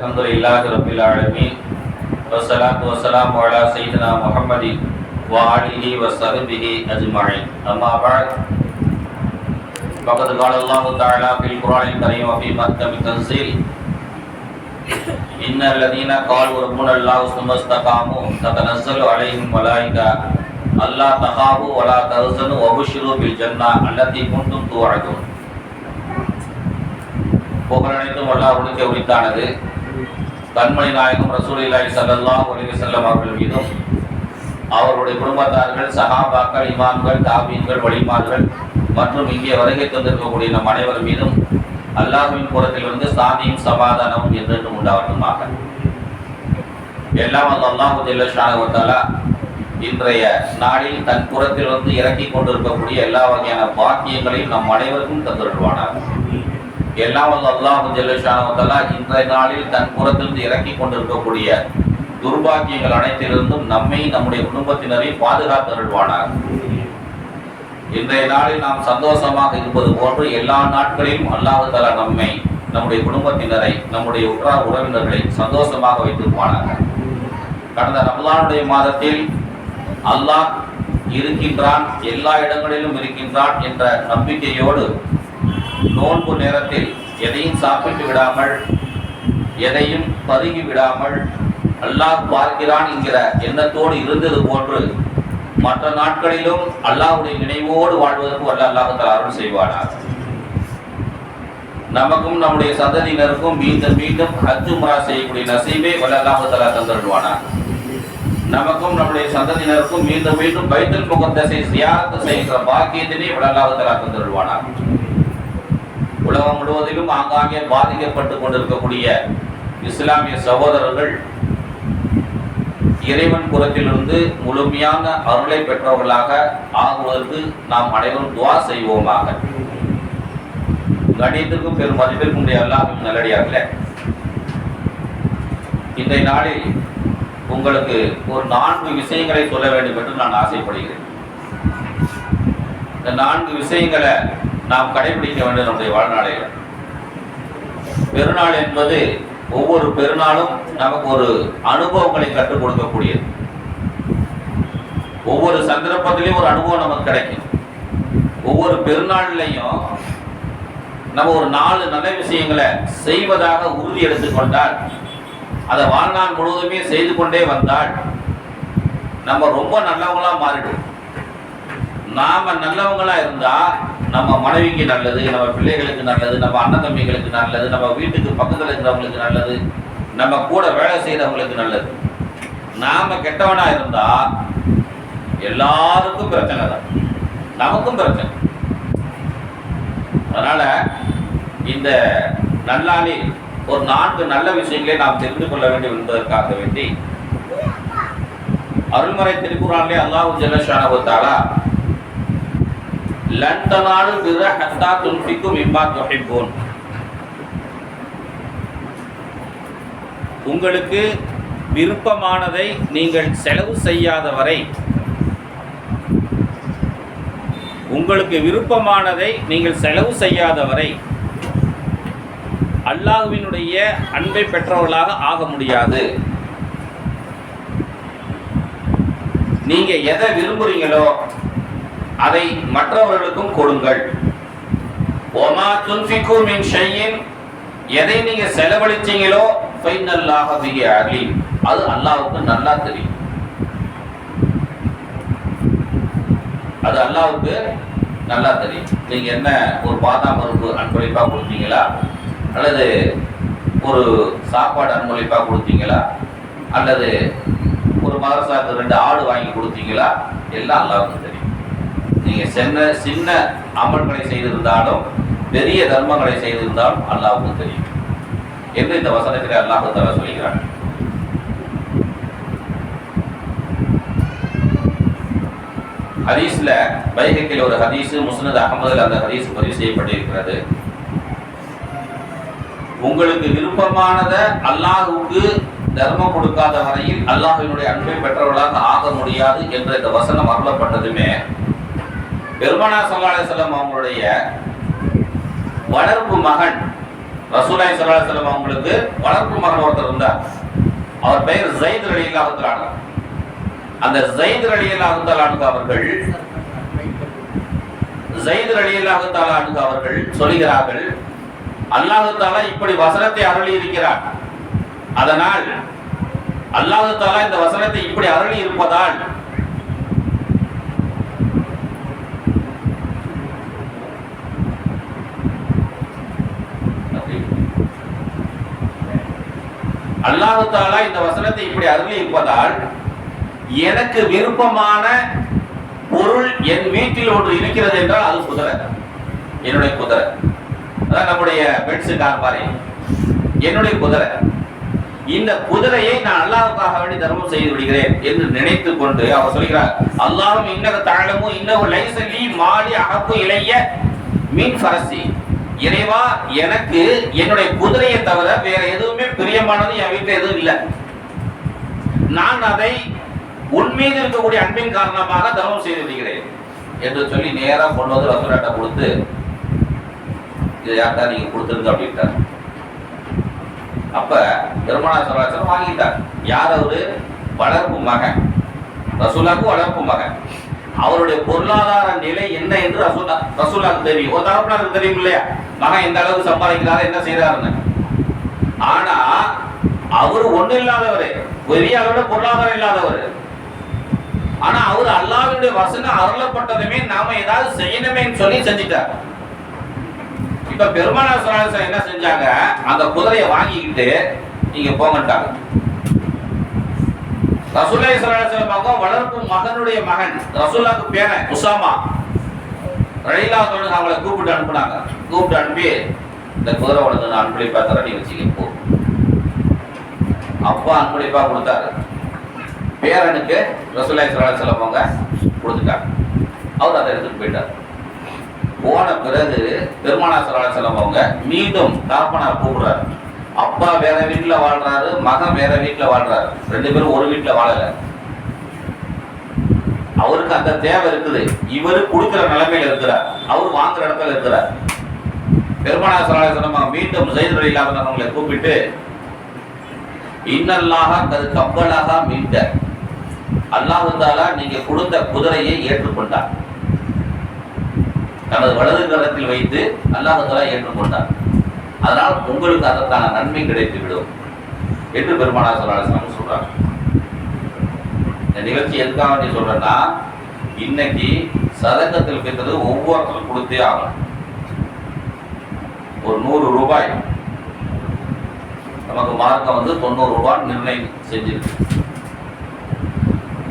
الحمد لله رب العالمين والصلاة والسلام على سيدنا محمد وآله وصحبه أجمعين أما بعد فقد قال الله تعالى في القرآن الكريم وفي محكم التنزيل إن الذين قالوا ربنا الله ثم استقاموا تتنزل عليهم ملائكة ألا تخافوا ولا تحزنوا وبشروا بالجنة التي كنتم توعدون புகழனைத்தும் அல்லாஹ்வுக்கு உரித்தானது கண்மணி நாயகம் ரசூலில்லாய் ஸல்லல்லாஹு ஒளிவு வஸல்லம் அவர்கள் மீதும் அவருடைய குடும்பத்தார்கள் சஹாபாக்கள் இமாம்கள் தாபீன்கள் வழிமார்கள் மற்றும் இங்கே வருகை தந்திருக்கக்கூடிய நம் அனைவர் மீதும் புறத்தில் வந்து சாந்தியும் சமாதானமும் என்றென்றும் உண்டாவட்டுமாக எல்லாம் அந்த அல்லாஹு ஜெல்லஷானு இன்றைய நாளில் தன் புறத்தில் வந்து இறக்கி கொண்டிருக்கக்கூடிய எல்லா வகையான பாக்கியங்களையும் நம் அனைவருக்கும் தந்துருவானார் எல்லாம் வந்து அல்லாஹு ஜெல்லஷானவத்தல்லா இன்றைய நாளில் தன் புறத்திலிருந்து இறக்கி கொண்டிருக்கக்கூடிய துர்பாக்கியங்கள் அனைத்திலிருந்தும் நம்மை நம்முடைய குடும்பத்தினரை பாதுகாத்தருள்வானார் இன்றைய நாளில் நாம் சந்தோஷமாக இருப்பது போன்று எல்லா நாட்களிலும் அல்லாஹு தலா நம்மை நம்முடைய குடும்பத்தினரை நம்முடைய உற்றார் உறவினர்களை சந்தோஷமாக வைத்திருப்பானாங்க கடந்த ரமலானுடைய மாதத்தில் அல்லாஹ் இருக்கின்றான் எல்லா இடங்களிலும் இருக்கின்றான் என்ற நம்பிக்கையோடு நோன்பு நேரத்தில் எதையும் சாப்பிட்டு விடாமல் எதையும் பருகி விடாமல் அல்லாஹ் பார்க்கிறான் என்கிற எண்ணத்தோடு இருந்தது போன்று மற்ற நாட்களிலும் அல்லாஹுடைய நினைவோடு வாழ்வதற்கு வல்ல அல்லாஹத்தில் அருள் செய்வானார் நமக்கும் நம்முடைய சந்ததியினருக்கும் மீண்டும் மீண்டும் ஹஜ் உம்ரா செய்யக்கூடிய நசீபே வல்ல அல்லாஹ் தந்துடுவானார் நமக்கும் நம்முடைய சந்ததியினருக்கும் மீண்டும் மீண்டும் பைத்தல் முகத்தசை சியாரத்து செய்கிற பாக்கியத்தினை வல்ல அல்லாஹ் தந்துடுவானார் உலகம் முழுவதிலும் ஆங்காங்கே பாதிக்கப்பட்டு கொண்டிருக்கக்கூடிய இஸ்லாமிய சகோதரர்கள் இறைவன் புறத்திலிருந்து முழுமையான அருளை பெற்றவர்களாக ஆகுவதற்கு நாம் அனைவரும் துவா செய்வோமாக. கணியத்திற்கும் பெரும் மதிப்பிற்கும் உடைய அல்லாஹின் நல்லடியார்களே இந்த நாளில் உங்களுக்கு ஒரு நான்கு விஷயங்களை சொல்ல வேண்டும் என்று நான் ஆசைப்படுகிறேன். இந்த நான்கு விஷயங்களை நாம் கடைபிடிக்க வேண்டும் நம்முடைய வாழ்நாளில் பெருநாள் என்பது ஒவ்வொரு பெருநாளும் நமக்கு ஒரு அனுபவங்களை கற்றுக் கொடுக்கக்கூடியது. ஒவ்வொரு சந்தர்ப்பத்திலையும் ஒரு அனுபவம் நமக்கு கிடைக்கும். ஒவ்வொரு பெருநாள்லையும் நம்ம ஒரு நாலு நல்ல விஷயங்களை செய்வதாக உறுதி எடுத்துக்கொண்டால் அதை வாழ்நாள் முழுவதுமே செய்து கொண்டே வந்தால் நம்ம ரொம்ப நல்லவங்களா மாறிடும் நாம நல்லவங்களா இருந்தா நம்ம மனைவிக்கு நல்லது நம்ம பிள்ளைகளுக்கு நல்லது நம்ம அண்ணன் தம்பிகளுக்கு நல்லது நம்ம வீட்டுக்கு பக்கத்தில் இருக்கிறவங்களுக்கு நல்லது நம்ம கூட வேலை செய்யறவங்களுக்கு நல்லது. நாம கெட்டவனா இருந்தா எல்லாருக்கும் பிரச்சனை தான். நமக்கும் பிரச்சனை. அதனால இந்த நல்லாளில் ஒரு நான்கு நல்ல விஷயங்களை நாம் தெரிந்து கொள்ள வேண்டும் என்பதற்காக வேண்டி அருள்மறை திருக்குறானே அல்லாஹு ஜெல்லஷானவத்தாலா லண்டனாடு பிற ஹத்தா துன்பிக்கும் இம்மா தொகைப்போன் உங்களுக்கு விருப்பமானதை நீங்கள் செலவு செய்யாத வரை உங்களுக்கு விருப்பமானதை நீங்கள் செலவு செய்யாத வரை அல்லாஹுவினுடைய அன்பை பெற்றவர்களாக ஆக முடியாது. நீங்கள் எதை விரும்புறீங்களோ அதை மற்றவர்களுக்கும் கொடுங்கள். ஒமா துன்ஃபிகு மின் ஷையின் எதை நீங்க செலவழிச்சீங்களோ ஃபைனல்லாஹ பிஹி அலீம். அது அல்லாஹ்வுக்கு நல்லா தெரியும். அது அல்லாஹ்வுக்கு நல்லா தெரியும். நீங்க என்ன ஒரு பாதாம் பருப்பு அன்பளிப்பா கொடுத்தீங்களா? அல்லது ஒரு சாப்பாடு அன்பளிப்பா கொடுத்தீங்களா? அல்லது ஒரு மதரசாக்கு ரெண்டு ஆடு வாங்கி கொடுத்தீங்களா? எல்லாம் அல்லாவுக்கு தெரியும். நீங்க சின்ன சின்ன அமல்களை செய்திருந்தாலும் பெரிய தர்மங்களை செய்திருந்தாலும் அல்லாவுக்கு தெரியும். என்று இந்த வசனத்திலே அல்லாஹ் தர சொல்கிறார் ஹதீஸ்ல பைஹக்கில் ஒரு ஹதீஸ் முஸ்னத் அகமதுல அந்த ஹதீஸ் பதிவு செய்யப்பட்டிருக்கிறது. உங்களுக்கு விருப்பமானத அல்லாஹுக்கு தர்மம் கொடுக்காத வரையில் அல்லாஹினுடைய அன்பை பெற்றவர்களாக ஆக முடியாது என்ற இந்த வசனம் அருளப்பட்டதுமே பெருமானா சல்லாஹ் செல்லம் அவங்களுடைய வளர்ப்பு மகன் ரசூலாய் சல்லாஹ் செல்லம் அவங்களுக்கு வளர்ப்பு மகன் ஒருத்தர் இருந்தார். அவர் பெயர் ஜெயித் அலி அல்லாஹுத்தலானு அந்த ஜெயித் அலி அல்லாஹுத்தலானு அவர்கள் ஜெயித் அலி அல்லாஹுத்தாலானு அவர்கள் சொல்கிறார்கள் அல்லாஹு தாலா இப்படி வசனத்தை அருளி இருக்கிறார் அதனால் அல்லாஹு தாலா இந்த வசனத்தை இப்படி அருளி இருப்பதால் அல்லாஹு தாலா இந்த வசனத்தை இப்படி அருளி இருப்பதால் எனக்கு விருப்பமான பொருள் என் வீட்டில் ஒன்று இருக்கிறது என்றால் அது குதிரை. என்னுடைய குதிரை. அதான் நம்முடைய பெட்ஸ் கார் பாரு. என்னுடைய குதிரை. இந்த குதிரையை நான் அல்லாவுக்காக வேண்டி தர்மம் செய்து விடுகிறேன் என்று நினைத்து கொண்டு அவர் சொல்கிறார் அல்லாவும் இன்னக தாழமும் இன்னும் லைசலி மாலி அகப்பு இளைய மீன் பரசி இறைவா எனக்கு என்னுடைய குதிரையை தவிர வேற எதுவுமே பிரியமானது என் வீட்டில் எதுவும் இல்லை. நான் அதை உன் மீது இருக்கக்கூடிய அன்பின் காரணமாக தர்மம் செய்து விடுகிறேன் என்று சொல்லி நேராக கொண்டு வந்து ரசூலாட்ட கொடுத்து இது யார்ட்டா நீங்க கொடுத்துருங்க அப்படின்ட்டார். அப்ப பெருமானா சராசரம் வாங்கிட்டார். யார் அவரு? வளர்ப்பு மகன். ரசூலாக்கு வளர்ப்பு மகன். அவருடைய பொருளாதார நிலை என்ன என்று ரசூலா ரசூலாக்கு தெரியும். ஒரு தகப்பனாருக்கு தெரியும் இல்லையா? மகன் எந்த அளவுக்கு சம்பாதிக்கிறாரு என்ன செய்யறாருன்னு ஆனா அவர் ஒண்ணு இல்லாதவர். பெரிய அளவுல பொருளாதாரம் இல்லாதவர். ஆனா அவர் அல்லாவுடைய வசனம் அருளப்பட்டதுமே நாம ஏதாவது செய்யணுமேன்னு சொல்லி செஞ்சிட்டார். இப்ப பெருமானார் என்ன செஞ்சாங்க? அந்த குதிரையை வாங்கிக்கிட்டு நீங்க போங்கட்டாங்க ரசூலை சலாசலம் பக்கம் வளர்ப்பு மகனுடைய மகன் ரசூலாக்கு பேரன் உசாமா. ரயிலா தொழில் அவங்கள கூப்பிட்டு அனுப்புனாங்க. கூப்பிட்டு அனுப்பி இந்த குதிரை வளர்ந்து நான் அன்பளிப்பா தர நீ வச்சுக்க போ. அப்பா அன்பளிப்பா கொடுத்தாரு. பேரனுக்கு ரசூலை சலாசலம் அவங்க கொடுத்துட்டாங்க. அவர் அதை எடுத்துட்டு போயிட்டார். போன பிறகு பெருமானா சலாசலம் அவங்க மீண்டும் தாப்பனார் கூப்பிடுறாரு. அப்பா வேற வீட்டுல வாழ்றாரு மகன் வேற வீட்டுல வாழ்றாரு. ரெண்டு பேரும் ஒரு வீட்டுல வாழல. அவருக்கு அந்த தேவை இருக்குது. இவரு கொடுக்கிற நிலைமையில இருக்கிறார். அவர் வாங்குற இடத்துல இருக்கிறார். பெருமானா சலாசலம் அவங்க மீண்டும் செய்தி இல்லாதவங்களை கூப்பிட்டு இன்னல்லாக கது கப்பலாக மீட்ட. அல்லாஹந்தாலா நீங்க கொடுத்த குதிரையை ஏற்றுக்கொண்டார். தனது வலது கரத்தில் வைத்து அல்லாஹாலா ஏற்றுக்கொண்டார். அதனால் உங்களுக்கு அதற்கான நன்மை கிடைத்துவிடும் என்று பெருமானா சொல்லாசனம் சொல்றாங்க இந்த நிகழ்ச்சி எதுக்காக வேண்டி சொல்றேன்னா இன்னைக்கு சதக்கத்தில் கேட்டது ஒவ்வொருத்தரும் கொடுத்தே ஆகணும். ஒரு நூறு ரூபாய் நமக்கு மார்க்கம் வந்து தொண்ணூறு ரூபாய் நிர்ணயம் செஞ்சிருக்கு.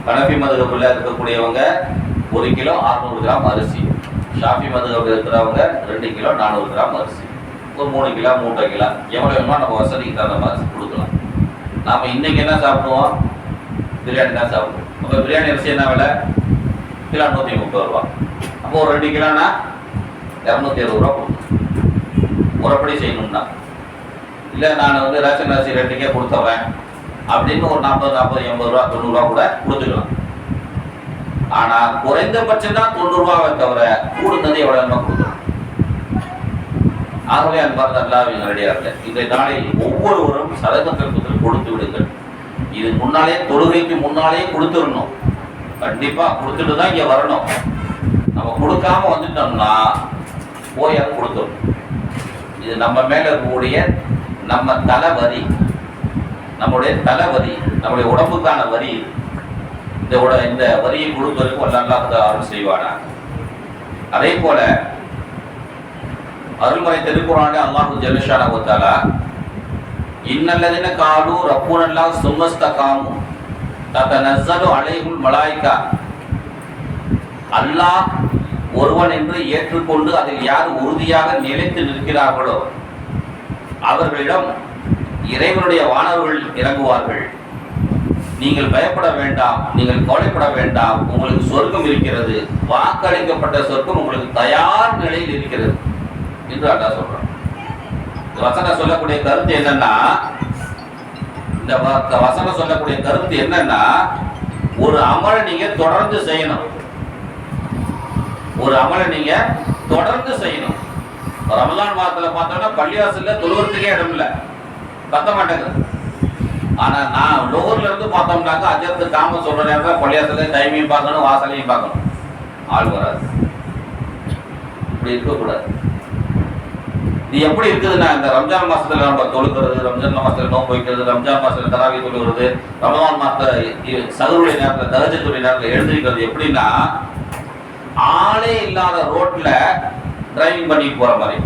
கனபி மதுகப்பில் இருக்கக்கூடியவங்க ஒரு கிலோ அறுநூறு கிராம் அரிசி. ஷாஃபி மதுகப்பில் இருக்கிறவங்க ரெண்டு கிலோ நானூறு கிராம் அரிசி. ஒரு மூணு கிலோ மூட்டை கிலோ. எவ்வளோ வேணுமோ நம்ம வசதிக்கு தகுந்த மாதிரி கொடுக்கலாம். நாம் இன்னைக்கு என்ன சாப்பிடுவோம்? பிரியாணி தான் சாப்பிடுவோம். அப்போ பிரியாணி அரிசி என்ன விலை? கிலோ நூற்றி முப்பது ரூபா. அப்போ ஒரு ரெண்டு கிலோனா இரநூத்தி அறுபது ரூபா கொடுக்கணும் முறைப்படி செய்யணும்னா. இல்லை நான் வந்து ரேஷன் அரிசி ரெண்டுக்கே கொடுத்துட்றேன் அப்படின்னு ஒரு நாற்பது நாற்பது எண்பது ரூபா தொண்ணூறுரூவா கூட கொடுத்துக்கலாம். ஆனால் குறைந்தபட்சம் தான் தொண்ணூறுரூவாவை தவிர கூடுனது எவ்வளோ நம்ம கொடுக்கணும் ஆகவே அன்பார்ந்த அல்லாவின் நடிகார்கள் இந்த நாளில் ஒவ்வொருவரும் சதகத்திற்கு கொடுத்து விடுங்கள். இது முன்னாலே தொழுகைக்கு முன்னாலே கொடுத்துடணும். கண்டிப்பாக கொடுத்துட்டு தான் இங்கே வரணும். நம்ம கொடுக்காம வந்துட்டோம்னா போய் அதை கொடுத்துடணும் இது நம்ம மேலே இருக்கக்கூடிய நம்ம தலை வரி நம்முடைய தலை வரி நம்முடைய உடம்புக்கான வரி இந்த உட இந்த வரியை கொடுப்பதற்கு வல்லாத அருள் செய்வானா அதே போல அருள்மறை திருக்குறானே அல்லாஹு ஜெலிஷான ஒத்தாலா இன்னல்லதின காலு சுமஸ்த காமு தத்த நசலு அலைஹுல் மலாய்கா. அல்லாஹ் ஒருவன் என்று ஏற்றுக்கொண்டு அதில் யார் உறுதியாக நிலைத்து நிற்கிறார்களோ அவர்களிடம் இறைவனுடைய வானவர்கள் இறங்குவார்கள். நீங்கள் பயப்பட வேண்டாம் நீங்கள் கவலைப்பட வேண்டாம் உங்களுக்கு சொர்க்கம் இருக்கிறது வாக்களிக்கப்பட்ட சொர்க்கம் உங்களுக்கு தயார் நிலையில் இருக்கிறது. என்று அட்டா சொல்றான். வசனம் சொல்லக்கூடிய கருத்து என்னன்னா இந்த வசனம் சொல்லக்கூடிய கருத்து என்னன்னா ஒரு அமலை நீங்க தொடர்ந்து செய்யணும். ஒரு அமலை நீங்க தொடர்ந்து செய்யணும். ரமலான் மாதத்துல பார்த்தோம்னா பள்ளிவாசல்ல தொழுவத்துக்கே இடம் இல்லை. பத்த மாட்டேங்குது. ஆனா நான் லோகர்ல இருந்து பார்த்தோம்னாக்கா அஜத்து காம சொல்ற நேரத்தில் பள்ளியாசல டைமையும் பார்க்கணும் வாசலையும் பார்க்கணும். ஆள் வராது. இப்படி இருக்கக்கூடாது. இது எப்படி இருக்குதுன்னா இந்த ரம்ஜான் மாசத்துல நம்ம தொழுகிறது ரம்ஜான் மாசத்துல நோன்பு வைக்கிறது ரம்ஜான் மாசத்துல தராவி தொழுகிறது ரமதான் மாசத்துல சதுருடைய நேரத்துல தகஜத்துடைய நேரத்துல எழுந்திருக்கிறது எப்படின்னா ஆளே இல்லாத ரோட்ல டிரைவிங் பண்ணிட்டு போற மாதிரி.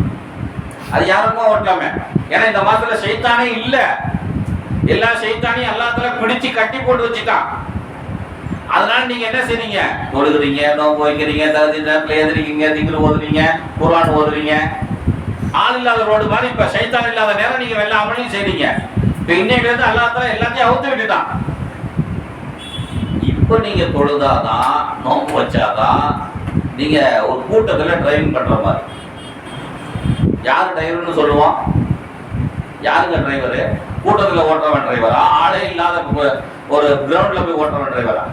அது யாருக்கும் ஓட்டலாமே? ஏன்னா இந்த மாசத்துல சைத்தானே இல்ல. எல்லா சைத்தானையும் எல்லாத்துல பிடிச்சு கட்டி போட்டு வச்சுட்டான். அதனால நீங்க என்ன செய்றீங்க? தொழுகிறீங்க நோன்பு வைக்கிறீங்க தகுதி நேரத்துல எழுதுறீங்க திங்கிற ஓதுறீங்க குரான் ஓதுறீங்க. ஆள் இல்லாத ரோடு மாதிரி இப்ப சைத்தான் இல்லாத நேரம் நீங்க எல்லா அமலையும் செய்றீங்க. இப்ப இன்னைக்கு இருந்து அல்லாத எல்லாத்தையும் அவுத்து விட்டுட்டான். இப்போ நீங்க தொழுதாதான் நோம்பு வச்சாதான் நீங்க ஒரு கூட்டத்துல டிரைவிங் பண்ற மாதிரி. யார் டிரைவர்னு சொல்லுவோம் யாருங்க டிரைவரு கூட்டத்தில் ஓட்டுறவன் டிரைவரா ஆளே இல்லாத ஒரு கிரவுண்ட்ல போய் ஓட்டுறவன் டிரைவரா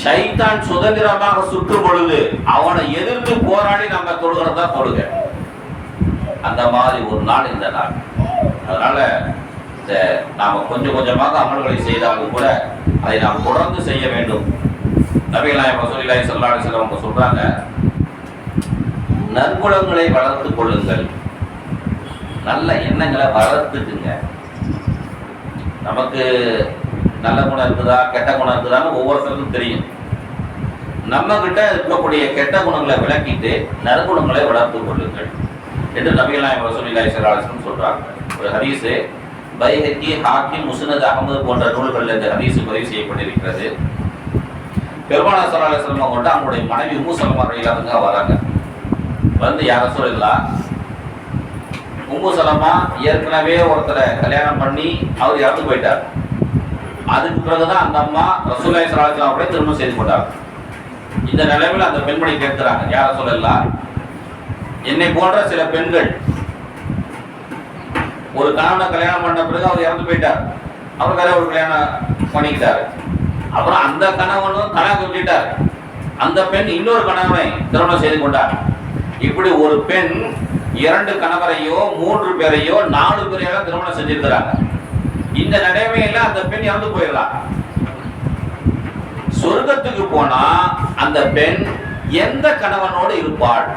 ஷைத்தான் சுதந்திரமாக சுற்றும் பொழுது அவனை எதிர்த்து போராடி நம்ம தொழுகிறதா தொழுக. அந்த மாதிரி ஒரு நாள் இந்த நாள். அதனால இந்த நாம் கொஞ்சம் கொஞ்சமாக அமல்களை செய்தாலும் கூட அதை நாம் தொடர்ந்து செய்ய வேண்டும். நபிகளாயம் ரசூலில்லாஹி ஸல்லல்லாஹு அலைஹி அவங்க சொல்கிறாங்க நற்குணங்களை வளர்த்து கொள்ளுங்கள். நல்ல எண்ணங்களை வளர்த்துக்குங்க. நமக்கு நல்ல குணம் இருக்குதா கெட்ட குணம் இருக்குதான்னு ஒவ்வொருத்தருக்கும் தெரியும். நம்ம கிட்ட இருக்கக்கூடிய கெட்ட குணங்களை விளக்கிட்டு நற்குணங்களை வளர்த்து கொள்ளுங்கள். என்று நபிகளாயம் ரசூலில்லாஹி ஸல்லல்லாஹு அலைஹி சொல்றாங்க. ஒரு ஹதீஸ் பைஹக்கி ஹாக்கிம் முஸ்னத் அகமது போன்ற நூல்களில் இந்த ஹதீஸ் பதிவு செய்யப்பட்டிருக்கிறது. பெருமானா சல்லா அலிஸ்லாம் அவங்களுடைய மனைவி உம்மு சலமா ரயிலாதுங்க வராங்க. வந்து யார சொல்லலாம் உம்மு சலமா ஏற்கனவே ஒருத்தரை கல்யாணம் பண்ணி அவர் இறந்து போயிட்டார். அதுக்கு பிறகுதான் அந்த அம்மா ரசூல்லாய் சலாஹலாம் அவரை திருமணம் செய்து கொண்டார் இந்த நிலைமையில் அந்த பெண்மணி கேட்கிறாங்க யார சொல்லலாம் என்னை போன்ற சில பெண்கள் ஒரு கணவனை கல்யாணம் பண்ண பிறகு அவர் இறந்து போயிட்டார். அவர் வேற ஒரு கல்யாணம் பண்ணிக்கிட்டாரு. அப்புறம் அந்த கணவனும் தலாக்கு விட்டுட்டார் அந்த பெண் இன்னொரு கணவனை திருமணம் செய்து கொண்டார். இப்படி ஒரு பெண் இரண்டு கணவரையோ மூன்று பேரையோ நாலு பேரையோ திருமணம் செஞ்சிருக்கிறாங்க. இந்த நடைமையில அந்த பெண் இறந்து போயிடலாம். சொர்க்கத்துக்கு போனா அந்த பெண் எந்த கணவனோடு இருப்பாள்?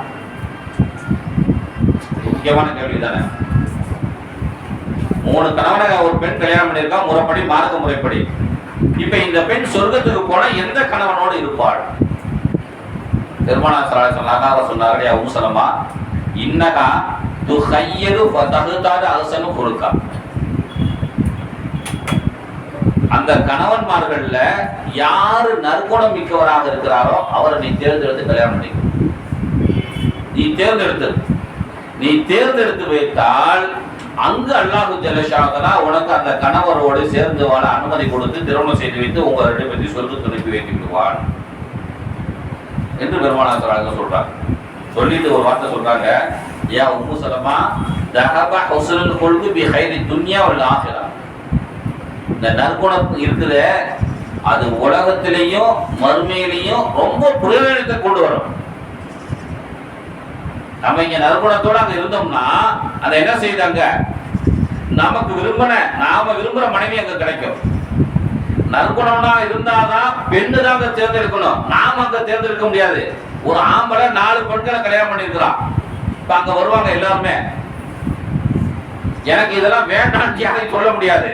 முக்கியமான கேள்வி தானே? மூணு கணவனை ஒரு பெண் கல்யாணம் பண்ணியிருக்கா முறைப்படி மார்க்க முறைப்படி. இப்ப இந்த பெண் சொர்க்கத்துக்கு போனா எந்த கணவனோடு இருப்பாள்? பெருமானா சொன்னாங்க சொன்னார்கள் யா இன்னகா து ஹையது ஃபதஹதாத கொடுக்கா அந்த கணவன்மார்கள்ல யாரு நற்குணம் மிக்கவராக இருக்கிறாரோ அவரை நீ தேர்ந்தெடுத்து கல்யாணம் பண்ணி நீ தேர்ந்தெடுத்து நீ தேர்ந்தெடுத்து வைத்தால் அங்கு அல்லாஹு ஜலஷாகலா உனக்கு அந்த கணவரோடு சேர்ந்து வாழ அனுமதி கொடுத்து திருமணம் செய்து வைத்து உங்க ரெண்டு பேரும் சொர்க்கு துணைப்பி வைத்து விடுவான் என்று பெருமானா சொல்றாங்க சொல்லிட்டு ஒரு வார்த்தை சொல்றாங்க. யா உம்மு சலமா தஹப ஹுஸ்னுல் கொள்கு பி ஹைரி துன்யா ஒரு ஆখিরা இந்த நற்குணம் இருக்குது அது உலகத்திலையும் மறுமையிலையும் ரொம்ப பிரயோஜனத்தை கொண்டு வரும். நம்ம இங்க நறுமணத்தோட அங்க இருந்தோம்னா அதை என்ன செய்தாங்க நமக்கு விரும்பின நாம விரும்புற மனைவி அங்க கிடைக்கும். நற்குணம்னா இருந்தாதான் பெண்ணு தான் அங்க தேர்ந்தெடுக்கணும். நாம அங்க தேர்ந்தெடுக்க முடியாது. ஒரு ஆம்பளை நாலு பெண்களை கல்யாணம் பண்ணிருக்கிறான் இப்ப அங்க வருவாங்க எல்லாருமே. எனக்கு இதெல்லாம் வேண்டாம்னு யாரையும் சொல்ல முடியாது.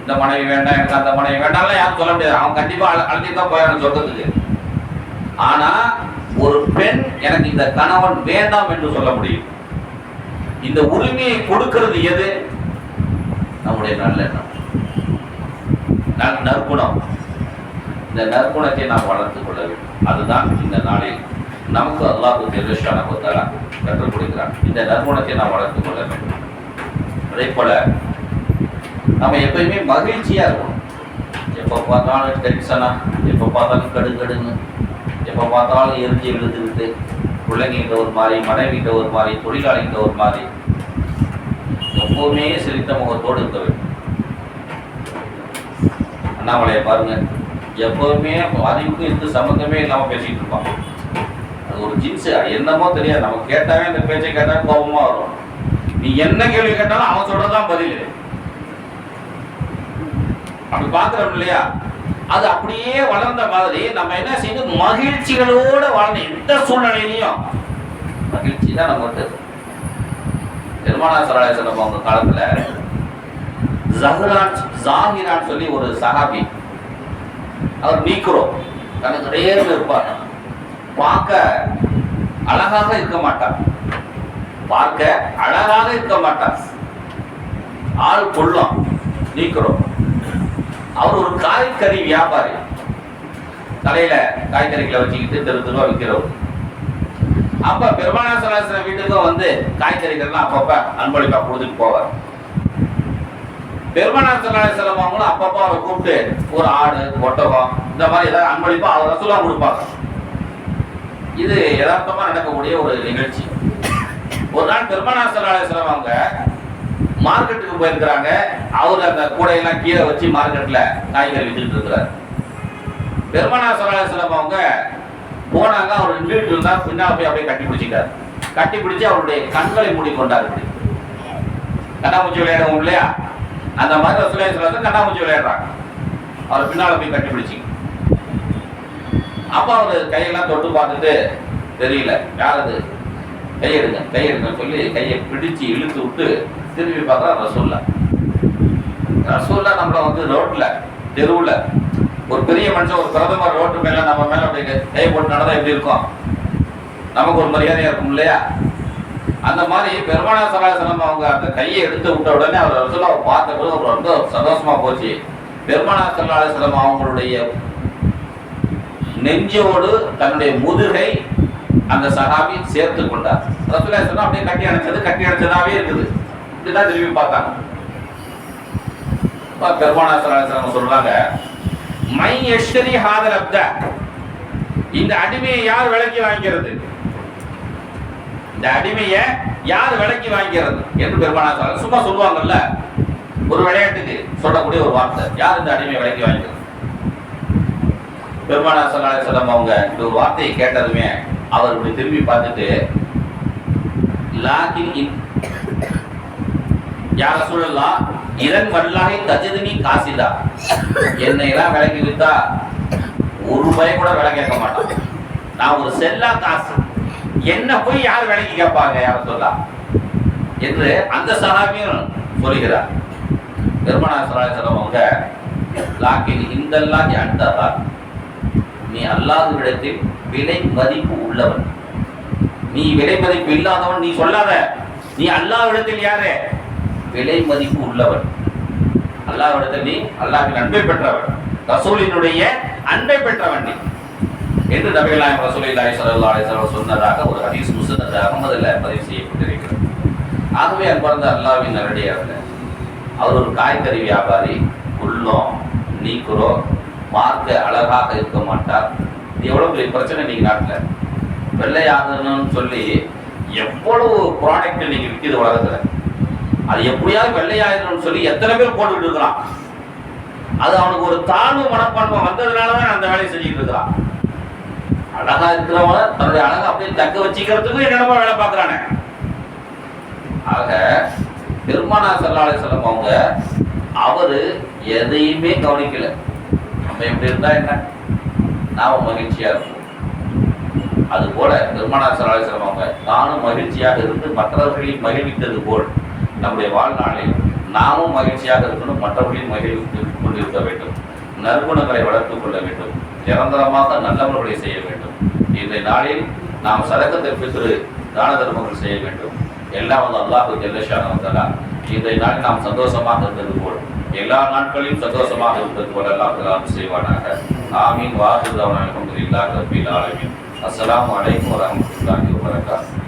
இந்த மனைவி வேண்டாம் எனக்கு அந்த மனைவி வேண்டாம்லாம் யாரும் சொல்ல முடியாது. அவன் கண்டிப்பா அழ- அழைச்சிட்டு தான் போயிடணும் சொர்க்கத்துக்கு ஆனா ஒரு பெண் எனக்கு இந்த கணவன் வேண்டாம் என்று சொல்ல முடியும். இந்த உரிமையை கொடுக்கிறது எது? நம்முடைய நல்லெண்ணம். நற்குணம். இந்த நற்குணத்தை நாம் வளர்த்துக் கொள்ள வேண்டும். அதுதான் இந்த நாளில் நமக்கு அல்லாஹு திருஷான கற்றுக் கொடுக்கிறான். இந்த நற்குணத்தை நாம் வளர்த்துக் கொள்ள வேண்டும். அதே போல நம்ம எப்பயுமே மகிழ்ச்சியா இருக்கணும். எப்போ பார்த்தாலும் டென்ஷனா எப்போ பார்த்தாலும் கடுகடுன்னு. எப்போ பார்த்தாலும் எரிஞ்சு விழுந்துக்கிட்டு பிள்ளைங்கிட்ட ஒரு மாதிரி மனைவிட்ட ஒரு மாதிரி தொழிலாளிகிட்ட ஒரு மாதிரி எப்பவுமே சிரித்த முகத்தோடு இருக்க வேண்டும். அண்ணாமலையை பாருங்க. எப்பவுமே அறிவுக்கும் எந்த சம்மந்தமே இல்லாம பேசிட்டு இருப்பான். அது ஒரு ஜீன்ஸு என்னமோ தெரியாது. நம்ம கேட்டாவே இந்த பேச்சை கேட்டால் கோபமா வரும். நீ என்ன கேள்வி கேட்டாலும் அவன் சொல்றதுதான் பதில். அப்படி பார்க்குறோம் இல்லையா? அது அப்படியே வளர்ந்த மாதிரி நம்ம என்ன செய்யணும்? மகிழ்ச்சிகளோட வாழணும். எந்த சூழ்நிலையிலையும். மகிழ்ச்சி தான் நம்ம வந்து பெருமானா சலாஹம் அவங்க காலத்துல ஜஹரான் ஜாகிரான் சொல்லி ஒரு சஹாபி. அவர் நீக்கிறோம் தனக்கு நேர்ந்து இருப்பார் பார்க்க அழகாக இருக்க மாட்டார். பார்க்க அழகாக இருக்க மாட்டார். ஆள் கொள்ளும். நீக்கிறோம் அவர் ஒரு காய்கறி வியாபாரி. தலையில காய்கறிகளை வச்சுக்கிட்டு தெரு தெருவா விற்கிறவர் அப்ப பெருமானா சலாசன வீட்டுக்கும் வந்து காய்கறிகள்லாம் அப்பப்ப அன்பளிப்பா கொடுத்துட்டு போவார். பெருமானா சலாசலம் அவங்களும் அப்பப்போ அவரை கூப்பிட்டு ஒரு ஆடு ஒட்டகம் இந்த மாதிரி ஏதாவது அன்பளிப்பா அவர் ரசூலா கொடுப்பாங்க. இது யதார்த்தமா நடக்கக்கூடிய ஒரு நிகழ்ச்சி. ஒரு நாள் பெருமானா சலாசலம் அவங்க மார்க்கெட்டுக்கு போயிருக்கிறாங்க. அவர் அந்த கூடையெல்லாம் கீழே வச்சு மார்க்கெட்டில் காய்கறி விற்றுட்டு இருக்கிறார். பெருமானா சலாசலம் அவங்க போனாங்க அவர் நின்றுட்டு இருந்தால் பின்னால் போய் அப்படியே கட்டி பிடிச்சிட்டார் கட்டி பிடிச்சி அவருடைய கண்களை மூடிக்கொண்டார் இப்படி. கண்ணாமூச்சி விளையாடுவோம் இல்லையா? அந்த மாதிரி ரசூலுல்லாஹி ஸல்லல்லாஹு கண்ணாமூச்சி விளையாடுறாங்க. அவர் பின்னால் போய் கட்டி பிடிச்சி. அப்போ அவர் கையெல்லாம் தொட்டு பார்த்துட்டு தெரியல யார் அது? கையெடுங்க கையெடுங்க சொல்லி கையை பிடிச்சு இழுத்து விட்டு திரும்பி பார்த்தா ரசூல்லா. ரசூல்லா நம்மளை வந்து ரோட்ல தெருவுல ஒரு பெரிய மனுஷன் ஒரு பிரதமர் ரோட்டு மேல நம்ம மேல அப்படியே கை போட்டு நடந்தா எப்படி இருக்கும்? நமக்கு ஒரு மரியாதையா இருக்கும் இல்லையா? அந்த மாதிரி பெருமானா சலாசனம் அவங்க அந்த கையை எடுத்து விட்ட உடனே அவர் ரசூலா பார்த்த போது அவர் ரொம்ப சந்தோஷமா போச்சு. பெருமானா சலாசனம் அவங்களுடைய நெஞ்சோடு தன்னுடைய முதுகை அந்த சஹாபி சேர்த்து கொண்டார். ரசூலா சொன்னா அப்படியே கட்டி அணைச்சது கட்டி அணைச்சதாவே இருக்குது. இப்படிதான் திரும்பி பார்த்தாங்க. பெருமானா சலாசனம் சொல்றாங்க மை எஷ்டரி ஹாதல் அப்த. இந்த அடிமையை யார் விலைக்கு வாங்கிறது? இந்த அடிமையை யார் விலைக்கு வாங்கிறது? என்று பெருமானா சும்மா சொல்லுவாங்கல்ல. ஒரு விளையாட்டுக்கு சொல்லக்கூடிய ஒரு வார்த்தை. யார் இந்த அடிமையை விலைக்கு வாங்கிறது? பெருமானா சல்லா செல்லம் அவங்க இந்த ஒரு வார்த்தையை கேட்டதுமே அவர் இப்படி திரும்பி பார்த்துட்டு லாகின் யார சொல்லலாம் இதன் வல்லாகை தஜதினி காசிதா. என்னை எல்லாம் விலைக்கு வித்தா ஒரு ரூபாய் கூட விலை கேட்க மாட்டான். நான் ஒரு செல்லா காசு. என்ன போய் யார் விலைக்கு கேட்பாங்க யார சொல்லலாம் என்று அந்த சகாபியும் சொல்கிறார். பெருமனா சலாச்சலம் அவங்க லாக்கின் லாக்கி அண்டதா நீ அல்லாதவிடத்தில் விலை மதிப்பு உள்ளவன். நீ விலை மதிப்பு இல்லாதவன் நீ சொல்லாத. நீ அல்லாவிடத்தில் யாரு? விலை மதிப்பு உள்ளவன். அல்லாவிடத்தில் நீ அல்லாவின் அன்பை பெற்றவன். ரசூலினுடைய அன்பை பெற்றவன் நீ. என்று நபிகளாயம் ரசூலில்லாஹி ஸல்லல்லாஹு அலைஹி வஸல்லம் சொன்னதாக ஒரு ஹதீஸ் முஸ்னத் அகமதுல பதிவு செய்யப்பட்டிருக்கிறது. ஆகவே அன்பார்ந்த அல்லாவின் நல்லடியார்களே அவர் ஒரு காய்கறி வியாபாரி உள்ளம் நீக்குறோம் பார்க்க அழகாக இருக்க மாட்டார். இது எவ்வளவு பெரிய பிரச்சனை நீங்க நாட்டில்? வெள்ளையாகணும்னு சொல்லி எவ்வளவு ப்ராடக்ட் நீங்க விற்கிது உலகத்துல. அது எப்படியாவது வெள்ளையாகணும்னு சொல்லி எத்தனை பேர் போட்டுக்கிட்டு இருக்கிறான் அது அவனுக்கு ஒரு தாழ்வு மனப்பான்மை வந்ததுனால தான் அந்த வேலையை செஞ்சுட்டு இருக்கிறான் அழகா இருக்கிறவங்க தன்னுடைய அழகை அப்படியே தக்க வச்சுக்கிறதுக்கும் என்னென்னமோ வேலை பார்க்கறானே. ஆக பெருமானா செல்லாலை செல்லம் அவங்க அவரு எதையுமே கவனிக்கல. நம்ம எப்படி இருந்தால் என்ன? நாம் மகிழ்ச்சியாக இருப்போம். அது போல பெருமானா சல்லாலை அவங்க தானும் மகிழ்ச்சியாக இருந்து மற்றவர்களையும் மகிழ்வித்தது போல் நம்முடைய வாழ்நாளில் நாமும் மகிழ்ச்சியாக இருக்கணும் மற்றவர்களையும் மகிழ்வித்துக் கொண்டிருக்க வேண்டும். நற்குணங்களை வளர்த்துக் கொள்ள வேண்டும். நிரந்தரமாக நல்லவர்களை செய்ய வேண்டும். இந்த நாளில் நாம் சதக்கத்தை பெற்று தான தர்மங்கள் செய்ய வேண்டும். எல்லாம் வந்து அல்லாஹு ஜெல்லஷானவந்தலா இன்றைய நாள் நாம் சந்தோஷமாக இருந்தது போல். எல்லா நாட்களையும் சந்தோஷமாக இருந்தது போல் எல்லாம் எல்லாம் செய்வானாக. ஆமீன். வாசுதவன் அலமதுல்லாஹ் ரபில் ஆலமீன். அஸ்ஸலாமு அலைக்கும் வரஹ்மத்துல்லாஹி வரகாத்து